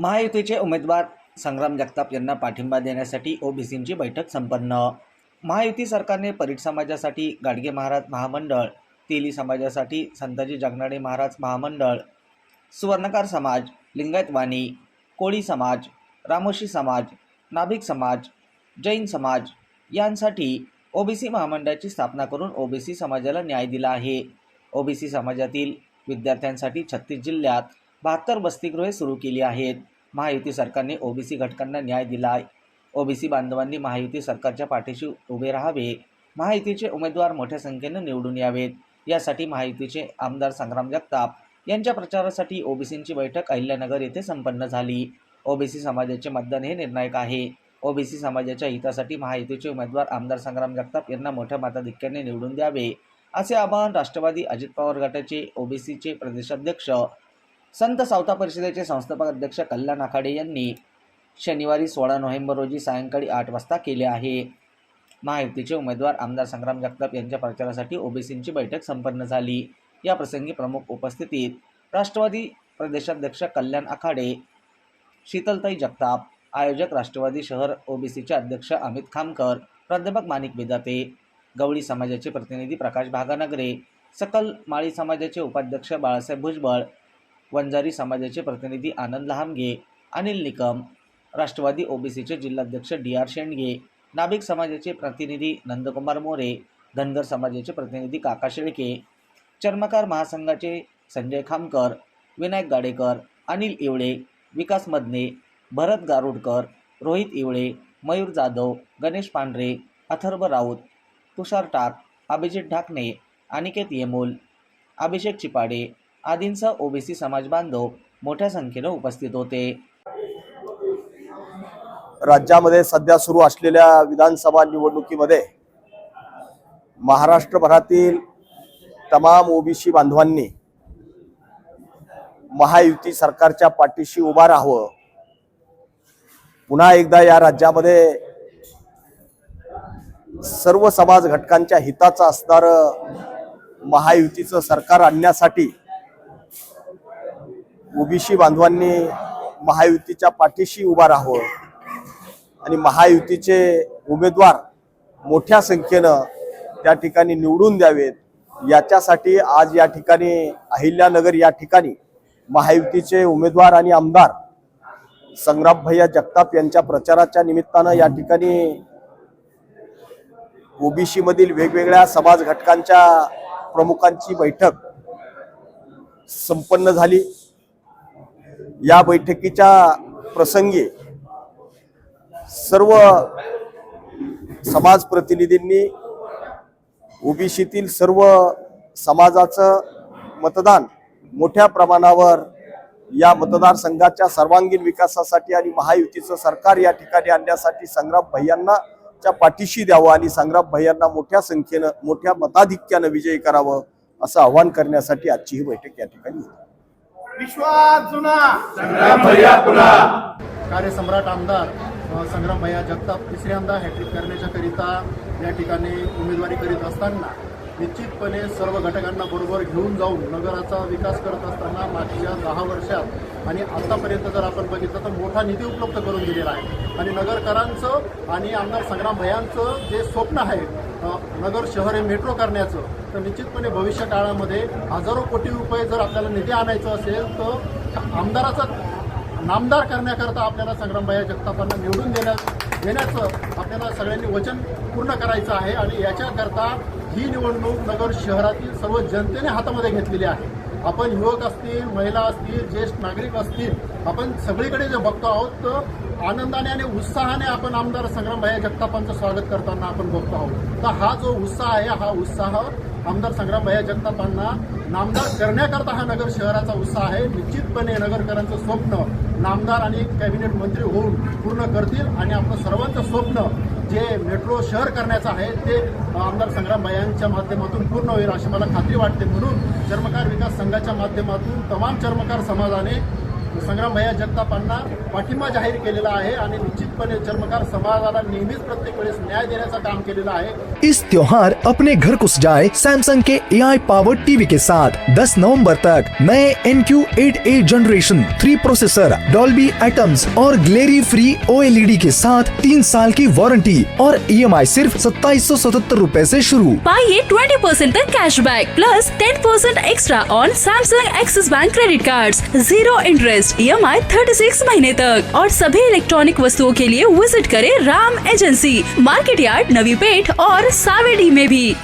महायुतीचे उमेदवार संग्राम जगताप यांना पाठिंबा देण्यासाठी ओबीसींची बैठक संपन्न. महायुती सरकारने परीट समाजासाठी गाडगे महाराज महामंडळ तेली समाजासाठी संताजी जगनाडे महाराज महामंडळ सुवर्णकार समाज लिंगायत वाणी कोळी समाज रामोशी समाज नाभिक समाज जैन समाज यांसाठी ओबीसी महामंडळाची स्थापना करून ओबीसी समाजाला न्याय दिला आहे. ओबीसी समाजातील विद्यार्थ्यांसाठी छत्तीस जिल्ह्यात बहात्तर वसतिगृहे सुरू केली आहेत. महायुती सरकारने ओबीसी घटकांना न्याय दिला ओबीसी बांधवांनी महायुती सरकारच्या पाठीशी उभे राहावे. महायुतीचे उमेदवार मोठ्या संख्येनं निवडून यावेत. यासाठी महायुतीचे आमदार संग्राम जगताप यांच्या प्रचारासाठी ओबीसींची बैठक अहिल्यानगर येथे संपन्न झाली. ओबीसी समाजाचे मतदान हे निर्णायक आहे. ओबीसी समाजाच्या हितासाठी महायुतीचे उमेदवार आमदार संग्राम जगताप यांना मोठ्या मताधिक्याने निवडून द्यावे. असे आवाहन राष्ट्रवादी अजित पवार गटाचे ओबीसीचे प्रदेशाध्यक्ष संत सावता परिषदेचे संस्थापक अध्यक्ष कल्याण आखाडे यांनी शनिवारी सोळा नोव्हेंबर रोजी सायंकाळी आठ वाजता केले आहे. महायुतीचे उमेदवार आमदार संग्राम जगताप यांच्या प्रचारासाठी ओबीसींची बैठक संपन्न झाली. या प्रसंगी प्रमुख उपस्थितीत राष्ट्रवादी प्रदेशाध्यक्ष कल्याण आखाडे शीतलताई जगताप आयोजक राष्ट्रवादी शहर ओबीसीचे अध्यक्ष अमित खामकर प्राध्यापक माणिक बेदाते गवळी समाजाचे प्रतिनिधी प्रकाश भागानगरे सकल माळी समाजाचे उपाध्यक्ष बाळासाहेब भुजबळ वंजारी समाजाचे प्रतिनिधी आनंद लहामगे अनिल निकम राष्ट्रवादी ओबीसीचे जिल्हाध्यक्ष डी आर शेंडगे नाभिक समाजाचे प्रतिनिधी नंदकुमार मोरे धनगर समाजाचे प्रतिनिधी काका शेळके चर्मकार महासंघाचे संजय खामकर विनायक गाडेकर अनिल इवळे विकास मदने भरत गारुडकर रोहित इवळे मयूर जाधव गणेश पांढरे अथर्व राऊत तुषार टाक अभिजित ढाकणे अनिकेत येमोल अभिषेक चिपाडे आदींसह ओबीसी समाज बांधव मोठ्या संख्येनं उपस्थित होते. राज्यामध्ये सध्या सुरू असलेल्या विधानसभा निवडणुकीमध्ये महाराष्ट्रभरातील तमाम ओबीसी बांधवांनी महायुती सरकारच्या पाठीशी उभा राहावं. पुन्हा एकदा या राज्यामध्ये सर्व समाज घटकांच्या हिताचं असणारं महायुतीचं सरकार आणण्यासाठी ओबीसी बांधवांनी महायुतीच्या पाठीशी उभा राहावं आणि महायुतीचे उमेदवार मोठ्या संख्येनं त्या ठिकाणी निवडून द्यावेत. याच्यासाठी आज या ठिकाणी अहिल्यानगर या ठिकाणी महायुतीचे उमेदवार आणि आमदार संग्राम भैया जगताप यांच्या प्रचाराच्या निमित्तानं या ठिकाणी ओबीसी मधील वेगवेगळ्या समाज घटकांच्या प्रमुखांची बैठक संपन्न झाली. या बैठकीच्या प्रसंगी सर्व समाज प्रतिनिधींनी ओबीसीतील सर्व समाजाचं मतदान मोठ्या प्रमाणावर या मतदारसंघाच्या सर्वांगीण विकासासाठी आणि महायुतीचं सरकार या ठिकाणी आणण्यासाठी संग्राम भैयांना च्या पाठीशी द्यावं आणि संग्राम भैयांना मोठ्या संख्येनं मोठ्या मताधिक्यानं विजयी करावं असं आवाहन करण्यासाठी आजची ही बैठक या ठिकाणी होती. विश्वास जुना संग्राम भैया पुन्हा. कार्यसम्राट आमदार संग्राम भैया जगताप तिसऱ्यांदा हॅट्रिक करण्याच्या करिता या ठिकाणी उमेदवारी करीत असताना निश्चितपणे सर्व घटकांना बरोबर घेऊन जाऊन नगराचा विकास करत असताना मागच्या दहा वर्षात आणि आतापर्यंत जर आपण बघितलं तर मोठा निधी उपलब्ध करून दिलेला आहे. आणि नगरकरांचं आणि आमदार संग्राम भैयांचं जे स्वप्न आहे नगर शहर हे मेट्रो करण्याचं तर निश्चितपणे भविष्य काळामध्ये हजारो कोटी रुपये जर आपल्याला निधी आणायचं असेल तर आमदाराचा नामदार करण्याकरता आपल्याला संग्रामबाया जगतापांना निवडून देण्या देण्याचं आपल्याला सगळ्यांनी वचन पूर्ण करायचं आहे. आणि याच्याकरता ही निवडणूक नगर शहरातील सर्व जनतेने हातामध्ये घेतलेली आहे. आपण युवक असतील महिला असतील ज्येष्ठ नागरिक असतील आपण सगळीकडे जे बघतो आहोत तर आनंदाने आणि उत्साहाने आपण आमदार संग्रामभाई जगतापांचं स्वागत करताना आपण बघतो आहोत. तर हा जो उत्साह आहे हा उत्साह आमदार संग्रामभाई जगतापांना नामदार करण्याकरता हा नगर शहराचा उत्साह आहे. निश्चितपणे नगरकरांचं स्वप्न नामदार आणि कॅबिनेट मंत्री होऊन पूर्ण करतील आणि आपलं सर्वांचं स्वप्न जे मेट्रो शहर करण्याचं आहे ते आमदार संग्राम यांच्या माध्यमातून पूर्ण होईल अशी मला खात्री वाटते. म्हणून चर्मकार विकास संघाच्या माध्यमातून तमाम चर्मकार समाजाने संग्राम भैया जगतापांना पाठिंबा जाहीर केलेला आहे आणि निश्चितपणे चर्मकार समाजाला नेहमीच प्रत्येक वेळेस न्याय देण्याचं काम केलेलं आहे. इस त्योहार अपने घर को सजाए सैमसंग के ए आई पावर टीवी के साथ। 10 नवंबर तक नए N Q eight A generation three processor Dolby Atmos और glare free O L E D के साथ तीन साल की वारंटी और ई एम आई सिर्फ़ सत्ताईस सौ सतहत्तर रूपए ऐसी शुरू। पाइए 20% तक cashback plus 10% extra on Samsung Axis bank credit card zero interest E M I thirty six महीने तक। और सभी इलेक्ट्रॉनिक वस्तुओं के लिए विजिट करें राम एजेंसी मार्केट यार्ड नवी पेट और सावेडी में भी।